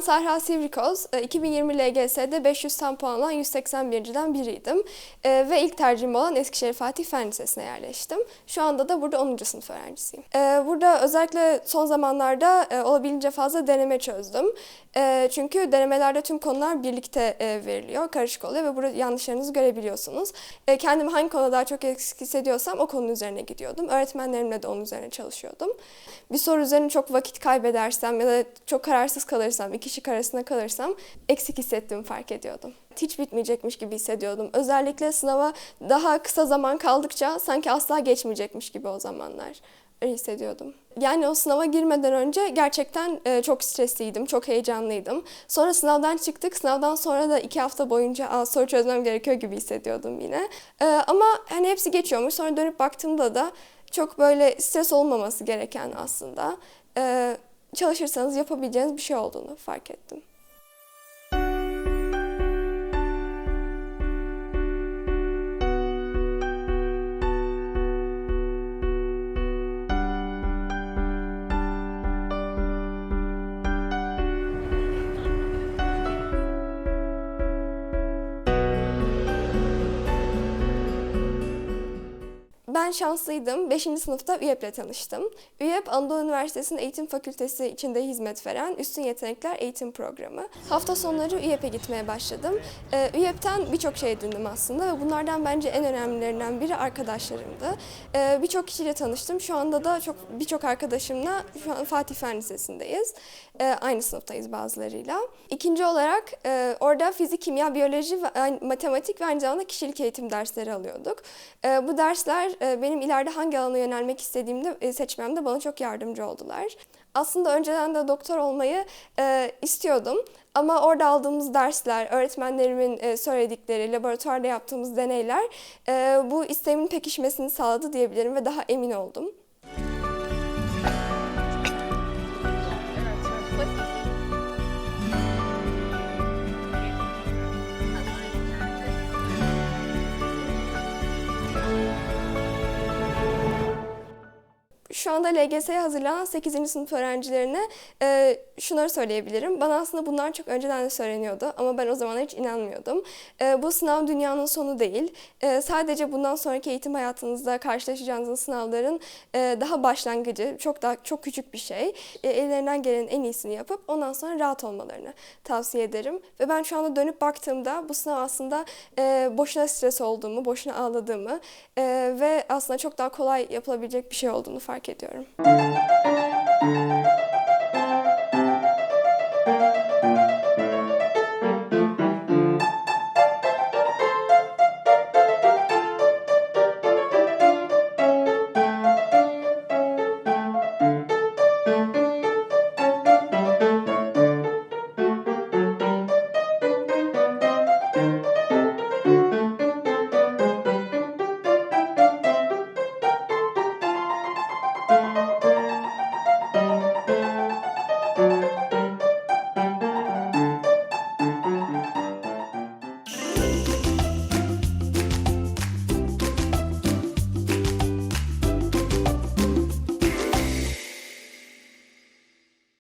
Sahra Sivrikoz. E, 2020 LGS'de 500 tam puan alan 181'ciden biriydim. E, ve ilk tercihim olan Eskişehir Fatih Fen Lisesi'ne yerleştim. Şu anda da burada 10. sınıf öğrencisiyim. E, burada özellikle son zamanlarda e, olabildiğince fazla deneme çözdüm. Çünkü denemelerde tüm konular birlikte veriliyor, karışık oluyor ve burada yanlışlarınızı görebiliyorsunuz. E, kendimi hangi konuda daha çok eksik hissediyorsam o konunun üzerine gidiyordum. Öğretmenlerimle de onun üzerine çalışıyordum. Bir soru üzerine çok vakit kaybedersem ya da çok kararsız kalırsam, iki şık arasında kalırsam eksik hissettiğimi fark ediyordum. Hiç bitmeyecekmiş gibi hissediyordum. Özellikle sınava daha kısa zaman kaldıkça sanki asla geçmeyecekmiş gibi o zamanlar hissediyordum. Yani o sınava girmeden önce gerçekten e, çok stresliydim, çok heyecanlıydım. Sonra sınavdan çıktık, sınavdan sonra da iki hafta boyunca soru çözmem gerekiyor gibi hissediyordum yine. E, ama hani hepsi geçiyormuş. Sonra dönüp baktığımda da çok böyle stres olmaması gereken aslında. Çalışırsanız yapabileceğiniz bir şey olduğunu fark ettim. Ben şanslıydım. 5. sınıfta ÜYEP'le tanıştım. ÜYEP, Anadolu Üniversitesi'nin Eğitim Fakültesi içinde hizmet veren Üstün Yetenekler Eğitim Programı. Hafta sonları ÜYEP'e gitmeye başladım. Ee, ÜYEP'ten birçok şey edindim aslında ve bunlardan bence en önemlilerinden biri arkadaşlarımdı. Ee, birçok kişiyle tanıştım. Şu anda da çok birçok arkadaşımla şu an Fatih Fen Lisesi'ndeyiz. Ee, aynı sınıftayız bazılarıyla. İkinci olarak e, orada fizik, kimya, biyoloji, ve, matematik ve aynı zamanda kişilik eğitim dersleri alıyorduk. Ee, bu dersler e, benim ileride hangi alana yönelmek istediğimde e, seçmemde bana çok yardımcı oldular. Aslında önceden de doktor olmayı e, istiyordum. Ama orada aldığımız dersler, öğretmenlerimin e, söyledikleri, laboratuvarda yaptığımız deneyler e, bu isteğimin pekişmesini sağladı diyebilirim ve daha emin oldum. Şu anda LGS'ye hazırlanan 8. sınıf öğrencilerine e, şunları söyleyebilirim. Bana aslında bunlar çok önceden de söyleniyordu ama ben o zaman hiç inanmıyordum. E, bu sınav dünyanın sonu değil. E, sadece bundan sonraki eğitim hayatınızda karşılaşacağınız sınavların e, daha başlangıcı, çok daha çok küçük bir şey. E, ellerinden gelenin en iyisini yapıp ondan sonra rahat olmalarını tavsiye ederim. Ve ben şu anda dönüp baktığımda bu sınav aslında e, boşuna stres olduğumu, boşuna ağladığımı e, ve aslında çok daha kolay yapılabilecek bir şey olduğunu fark ediyorum.